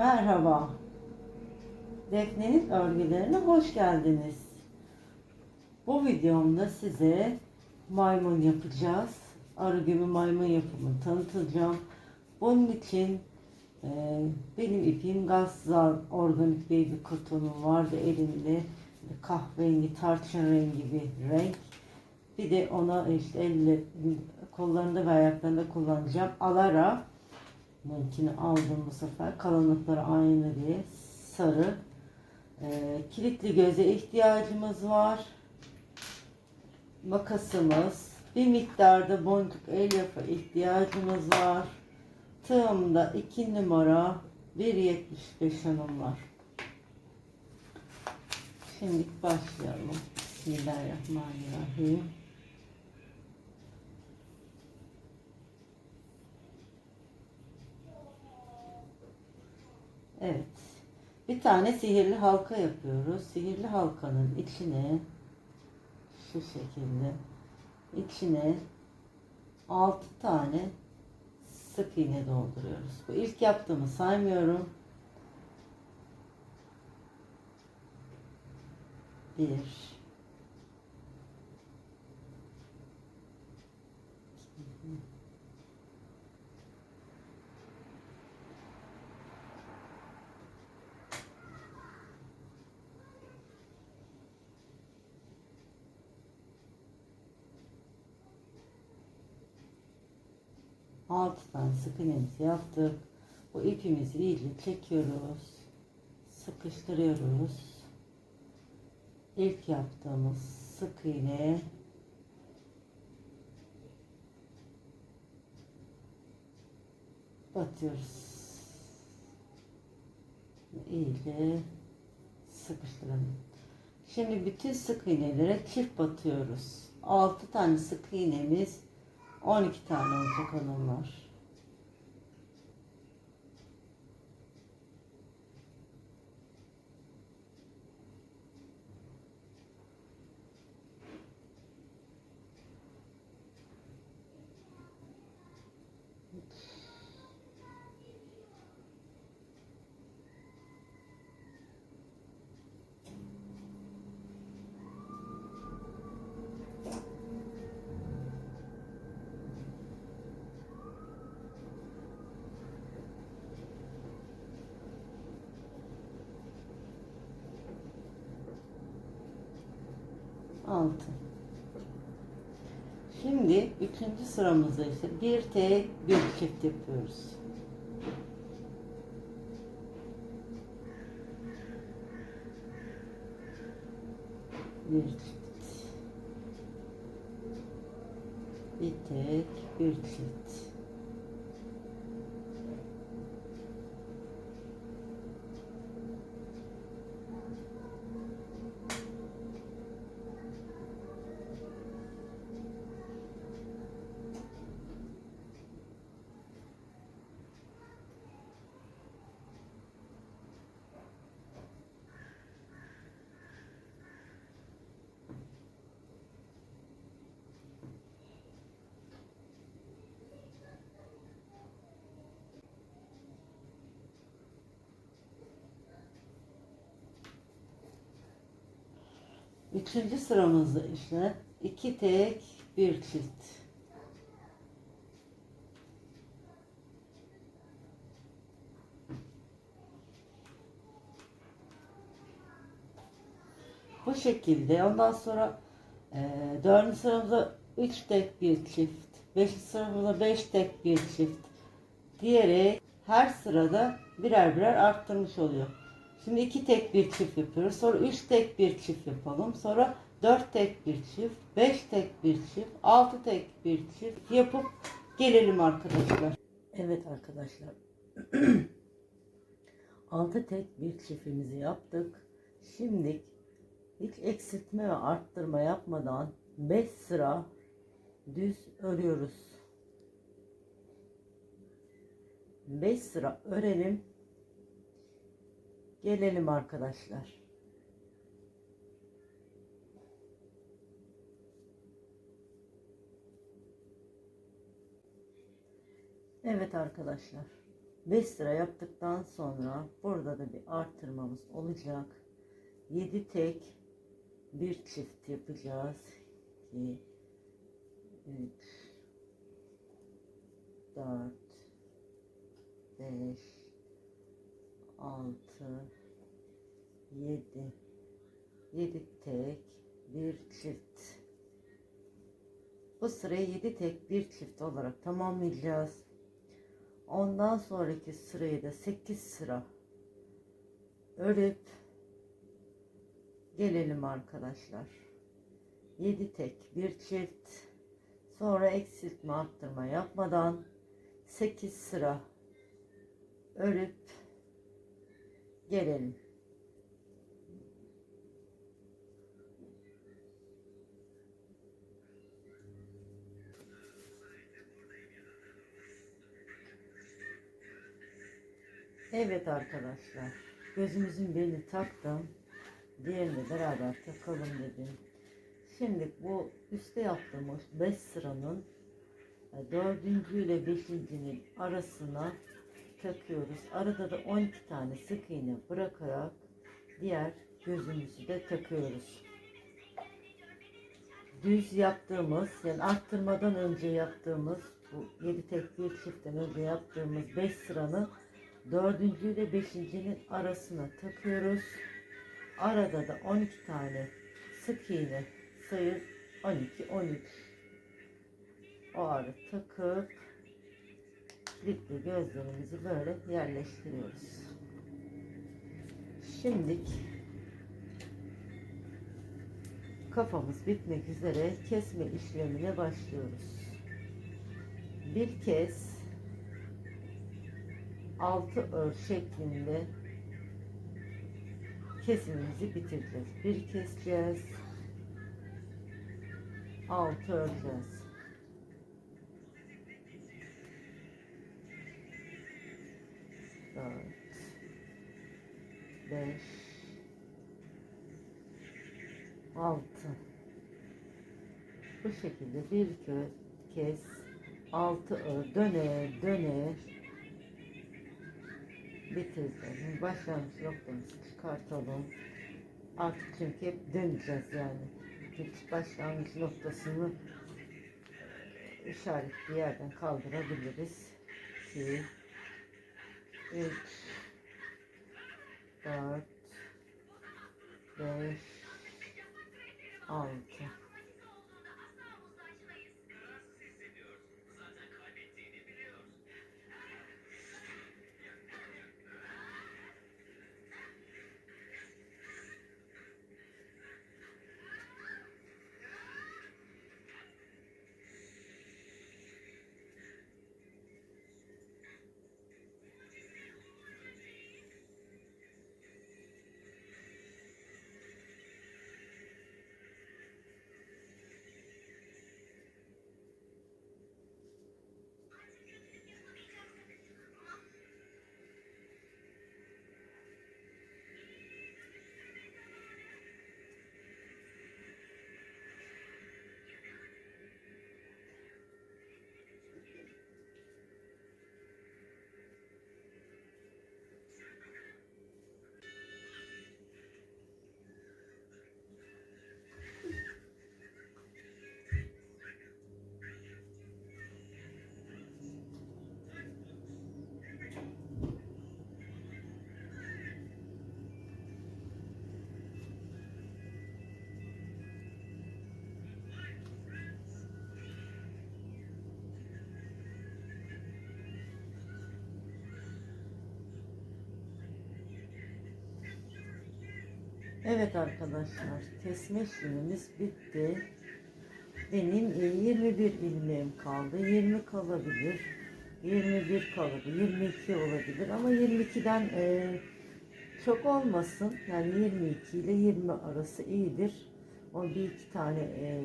Merhaba. Defne'nin örgülerine hoş geldiniz. Bu videomda size maymun yapacağız. Örgümü maymun yapımını tanıtacağım. Bunun için e, benim ipim Gazzal organik baby kotonum vardı elimde. Kahverengi, tarçın rengi bir renk. Bir de ona işte elle, kollarında ve ayaklarında kullanacağım. Alara Bununkini aldım bu sefer. Kalınlıkları aynı diye. Sarı. Ee, kilitli göze ihtiyacımız var. Makasımız. Bir miktarda boncuk elyafı ihtiyacımız var. Tığımda 2 numara 1.75 hanım var. Şimdi başlayalım. Bismillahirrahmanirrahim. Evet. Bir tane sihirli halka yapıyoruz. Sihirli halkanın içine şu şekilde içine 6 tane sık iğne dolduruyoruz. Bu ilk yaptığımı saymıyorum. Bir, altı tane sık iğnemizi yaptık. Bu ipimizi iyice çekiyoruz. Sıkıştırıyoruz. İlk yaptığımız sık iğne batıyoruz. İyice sıkıştıralım. Şimdi bütün sık iğnelere çift batıyoruz. 6 tane sık iğnemiz 12 tane orta kanım var. 6 Şimdi üçüncü sıramızda ise bir tek bir çift yapıyoruz. Bir çift. Bir tek bir çift. Üçüncü sıramızda işte iki tek bir çift. Bu şekilde ondan sonra e, dördüncü sıramızda üç tek bir çift. Beşinci sıramızda beş tek bir çift diyerek her sırada birer birer arttırmış oluyor. Şimdi iki tek bir çift yapıyoruz. Sonra üç tek bir çift yapalım. Sonra dört tek bir çift, beş tek bir çift, altı tek bir çift yapıp gelelim arkadaşlar. Evet arkadaşlar. altı tek bir çiftimizi yaptık. Şimdi hiç eksiltme ve arttırma yapmadan 5 sıra düz örüyoruz. 5 sıra örelim. Gelelim arkadaşlar. Evet arkadaşlar. 5 sıra yaptıktan sonra burada da bir artırmamız olacak. 7 tek bir çift yapacağız. 2 3 4 5 6 7 7 tek bir çift. Bu sırayı 7 tek bir çift olarak tamamlayacağız. Ondan sonraki sırayı da 8 sıra örüp gelelim arkadaşlar. 7 tek bir çift. Sonra eksiltme arttırma yapmadan 8 sıra örüp gelelim. Evet arkadaşlar. Gözümüzün birini taktım. Diğerini beraber takalım dedim. Şimdi bu üstte yaptığımız 5 sıranın e, dördüncü ile beşincinin arasına takıyoruz. Arada da 12 tane sık iğne bırakarak diğer gözümüzü de takıyoruz. Düz yaptığımız yani arttırmadan önce yaptığımız bu 7 tek bir çiftten önce yaptığımız 5 sıranın dördüncü ile beşincinin arasına takıyoruz. Arada da 12 tane sık iğne sayı 12 13 o ara takıp kilitli gözlerimizi böyle yerleştiriyoruz. Şimdilik kafamız bitmek üzere kesme işlemine başlıyoruz. Bir kez altı ör şeklinde kesimimizi bitireceğiz. Bir keseceğiz. Altı öreceğiz. Dört. Beş. Altı. Bu şekilde bir kez altı ör döne döne bitireceğiz. Başlangıç noktamızı çıkartalım. Artık çünkü hep döneceğiz yani. Hiç başlangıç noktasını işaretli yerden kaldırabiliriz. 2 3 4 5 6 Evet arkadaşlar kesme işlemimiz bitti. Benim e, 21 ilmeğim kaldı. 20 kalabilir. 21 kalabilir. 22 olabilir. Ama 22'den e, çok olmasın. Yani 22 ile 20 arası iyidir. O bir iki tane e,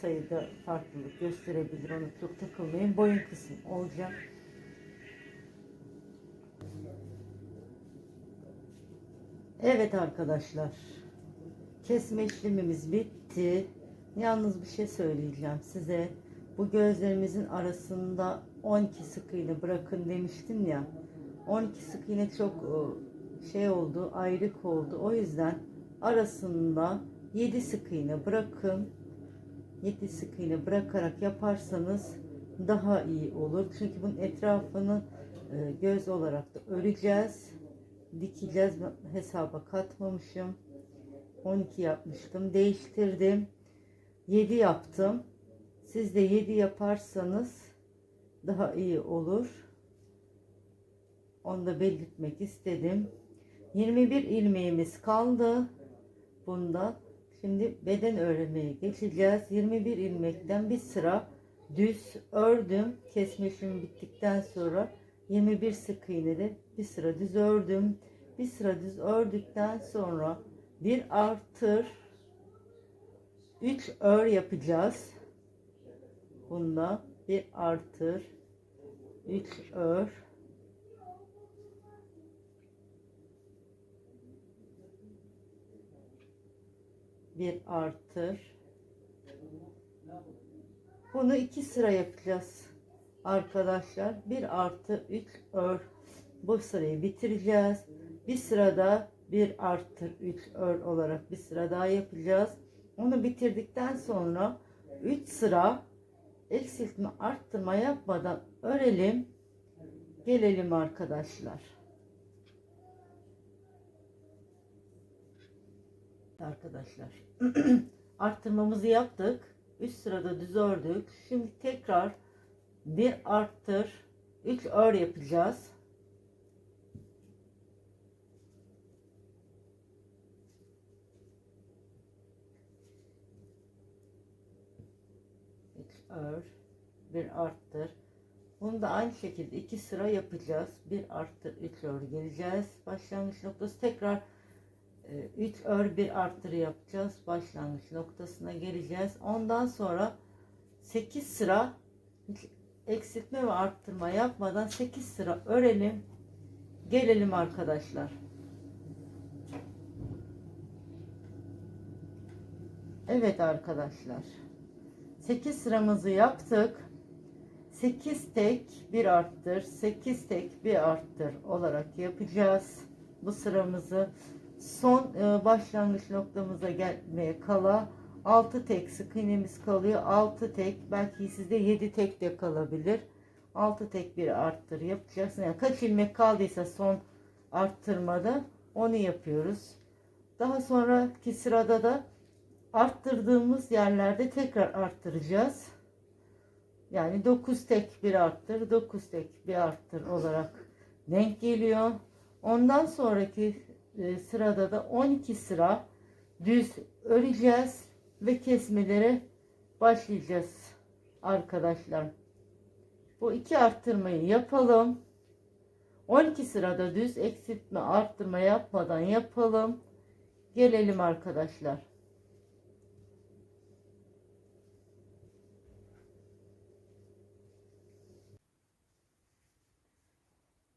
sayıda farklılık gösterebilir. Onu çok takılmayın. Boyun kısmı olacak. Evet arkadaşlar. Kesme işlemimiz bitti. Yalnız bir şey söyleyeceğim size. Bu gözlerimizin arasında 12 sık iğne bırakın demiştim ya. 12 sık iğne çok e, şey oldu, ayrık oldu. O yüzden arasında 7 sık iğne bırakın. 7 sık iğne bırakarak yaparsanız daha iyi olur. Çünkü bunun etrafını e, göz olarak da öreceğiz. Dikeceğiz. Hesaba katmamışım. 12 yapmıştım. Değiştirdim. 7 yaptım. Siz de 7 yaparsanız daha iyi olur. Onu da belirtmek istedim. 21 ilmeğimiz kaldı. Bunda şimdi beden örmeye geçeceğiz. 21 ilmekten bir sıra düz ördüm. Kesme işlemi bittikten sonra 21 sık iğnede bir sıra düz ördüm. Bir sıra düz ördükten sonra bir artır 3 ör yapacağız. Bunda bir artır 3 ör bir artır bunu iki sıra yapacağız arkadaşlar bir artı 3 ör bu sırayı bitireceğiz. Bir sırada bir artır 3 ör olarak bir sıra daha yapacağız. Onu bitirdikten sonra 3 sıra eksiltme arttırma yapmadan örelim. Gelelim arkadaşlar. Arkadaşlar arttırmamızı yaptık. 3 sırada düz ördük. Şimdi tekrar bir arttır. 3 ör yapacağız. Üç ör bir arttır. Bunu da aynı şekilde iki sıra yapacağız. Bir arttır 3 ör geleceğiz başlangıç noktası tekrar 3 ör bir arttır yapacağız. Başlangıç noktasına geleceğiz. Ondan sonra 8 sıra eksiltme ve arttırma yapmadan 8 sıra örelim. Gelelim arkadaşlar. Evet arkadaşlar. 8 sıramızı yaptık. 8 tek bir arttır, 8 tek bir arttır olarak yapacağız. Bu sıramızı son e, başlangıç noktamıza gelmeye kala 6 tek sık iğnemiz kalıyor. 6 tek belki sizde 7 tek de kalabilir. 6 tek bir arttır yapacaksın. Yani kaç ilmek kaldıysa son arttırmada onu yapıyoruz. Daha sonraki sırada da arttırdığımız yerlerde tekrar arttıracağız. Yani 9 tek bir arttır, 9 tek bir arttır olarak denk geliyor. Ondan sonraki e, sırada da 12 sıra düz öreceğiz ve kesmelere başlayacağız arkadaşlar. Bu iki arttırmayı yapalım. 12 sırada düz eksiltme arttırma yapmadan yapalım. Gelelim arkadaşlar.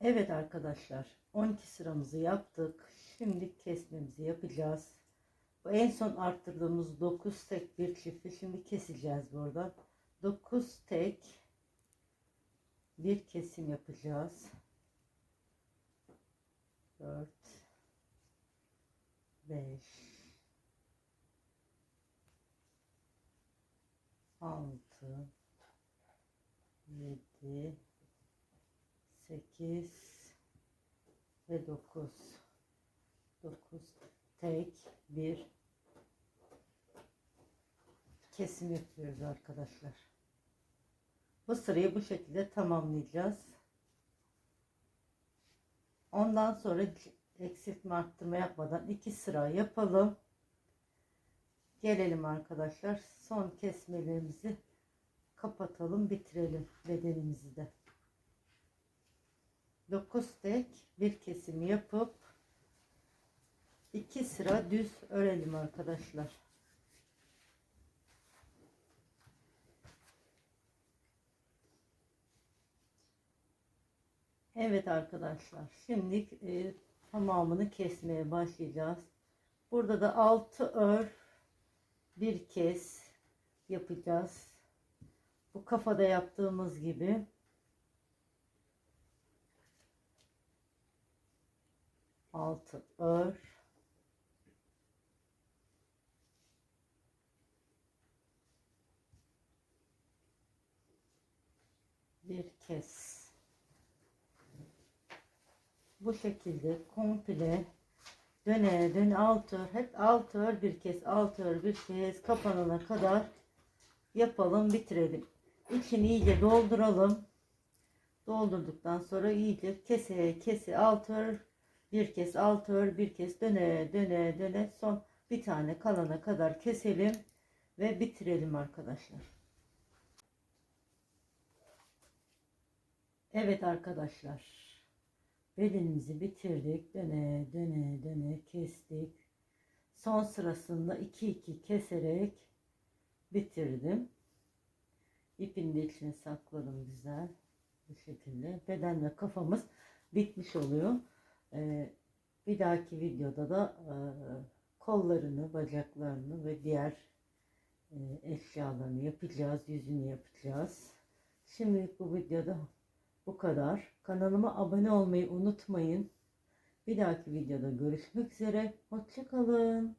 Evet arkadaşlar 12 sıramızı yaptık. Şimdi kesmemizi yapacağız. En son arttırdığımız 9 tek bir çifti şimdi keseceğiz burada. 9 tek bir kesim yapacağız. 4 5 6 7 8 ve 9 9 tek bir kesim yapıyoruz arkadaşlar. Bu sırayı bu şekilde tamamlayacağız. Ondan sonra eksiltme arttırma yapmadan iki sıra yapalım. Gelelim arkadaşlar. Son kesmelerimizi kapatalım, bitirelim bedenimizi de. 9 tek bir kesim yapıp iki sıra düz örelim arkadaşlar. Evet arkadaşlar şimdi e, tamamını kesmeye başlayacağız. Burada da 6 ör bir kez yapacağız. Bu kafada yaptığımız gibi altı ör bir kez. Bu şekilde komple döne döne altı ör hep altı ör bir kez altı ör bir kez kapanana kadar yapalım bitirelim. İçini iyice dolduralım. Doldurduktan sonra iyice kese kese altı ör bir kez altı ör bir kez döne döne döne. Son bir tane kalana kadar keselim ve bitirelim arkadaşlar. Evet arkadaşlar. Bedenimizi bitirdik. Döne döne döne kestik. Son sırasında 2 2 keserek bitirdim. İpini de içine sakladım güzel bu şekilde. Beden ve kafamız bitmiş oluyor. Ee, bir dahaki videoda da e, kollarını bacaklarını ve diğer e, eşyalarını yapacağız yüzünü yapacağız. Şimdilik bu videoda bu kadar. Kanalıma abone olmayı unutmayın. Bir dahaki videoda görüşmek üzere. Hoşçakalın